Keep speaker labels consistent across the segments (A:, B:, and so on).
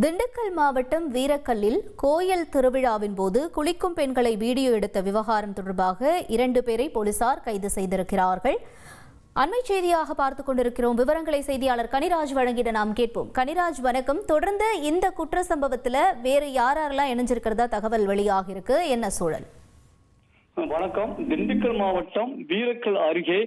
A: திண்டுக்கல் மாவட்டம் வீரக்கல்லில் கோயில் திருவிழாவின் போது குளிக்கும் பெண்களை வீடியோ எடுத்த விவகாரம் தொடர்பாக இரண்டு பேரை போலீசார் கைது செய்திருக்கிறார்கள். அண்மை செய்தியாக பார்த்துக் கொண்டிருக்கிறோம். விவரங்களை செய்தியாளர் கனிராஜ் வழங்கிட நாம் கேட்போம். கனிராஜ் வணக்கம். தொடர்ந்து இந்த குற்ற சம்பவத்தில் வேறு யாரெல்லாம் இணைஞ்சிருக்கிறதா தகவல் வெளியாகிருக்கு என்ன சூழல்?
B: வணக்கம். திண்டுக்கல் மாவட்டம் வீரக்கல் அருகே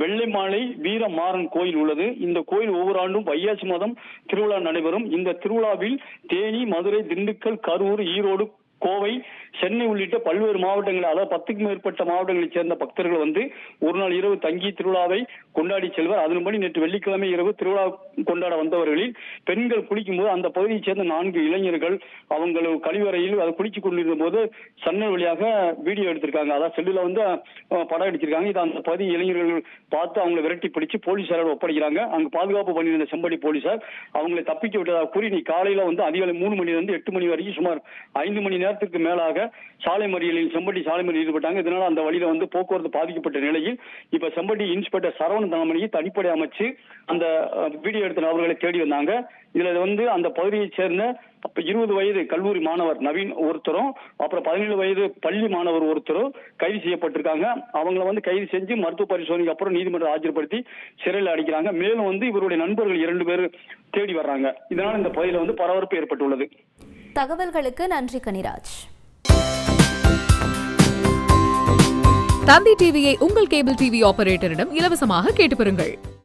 B: வெள்ளைமாலை வீரமாறன் கோயில் உள்ளது. இந்த கோயில் ஒவ்வொரு ஆண்டும் வையாசி மாதம் திருவிழா நடைபெறும். இந்த திருவிழாவில் தேனி மதுரை திண்டுக்கல் கரூர் ஈரோடு கோவை சென்னை உள்ளிட்ட பல்வேறு மாவட்டங்களில் அதாவது பத்துக்கும் மேற்பட்ட மாவட்டங்களைச் சேர்ந்த பக்தர்கள் வந்து ஒரு நாள் இரவு தங்கி திருவிழாவை கொண்டாடி செல்வர். அதன்படி நேற்று வெள்ளிக்கிழமை இரவு திருவிழா கொண்டாட வந்தவர்களில் பெண்கள் குளிக்கும்போது அந்த பகுதியைச் சேர்ந்த நான்கு இளைஞர்கள் அவங்கள கழிவறையில் அதை குளித்துக் கொண்டிருந்த போது சன்னல் வழியாக வீடியோ எடுத்திருக்காங்க. அதாவது செல்லுல வந்து படம் எடுத்திருக்காங்க. இதை அந்த பகுதி இளைஞர்கள் பார்த்து அவங்களை விரட்டி பிடிச்சு போலீசாரோட ஒப்படைக்கிறாங்க. அங்கு பாதுகாப்பு பண்ணியிருந்த செம்படி போலீசார் அவங்களை தப்பிக்க விட்டதாக கூறி நீ காலையில வந்து அதிகாலை மூணு மணிலிருந்து எட்டு மணி வரைக்கும் சுமார் ஐந்து மணி நேரம் நேரத்துக்கு மேலாக சாலை மறியலில் செம்பட்டி சாலை மறியல் ஈடுபட்டாங்க. இதனால் அந்த வழியில வந்து போக்குவரத்து பாதிக்கப்பட்ட நிலையில் இப்ப செம்பட்டி இன்ஸ்பெக்டர் சரவண தனமணியை தனிப்படை அமைச்சு அந்த வீடியோ எடுத்த நபர்களை தேடி வந்தாங்க. இதுல வந்து அந்த பகுதியைச் சேர்ந்த அப்ப இருபது வயது கல்லூரி மாணவர் நவீன் ஒருத்தரும் அப்புறம் பதினேழு வயது பள்ளி மாணவர் ஒருத்தரும் கைது செய்யப்பட்டிருக்காங்க. அவங்கள வந்து கைது செஞ்சு மருத்துவ பரிசோதனைக்கு அப்புறம் நீதிமன்றம் ஆஜர்படுத்தி சிறையில் அடைக்கிறாங்க. மேலும் வந்து இவருடைய நண்பர்கள் இரண்டு பேர் தேடி வர்றாங்க. இதனால இந்த பகுதியில வந்து பரபரப்பு ஏற்பட்டுள்ளது.
A: தகவல்களுக்கு நன்றி கனிராஜ்.
C: தந்தி டிவியை உங்கள் கேபிள் டிவி ஆபரேட்டரிடம் இலவசமாக கேட்டு பெறுங்கள்.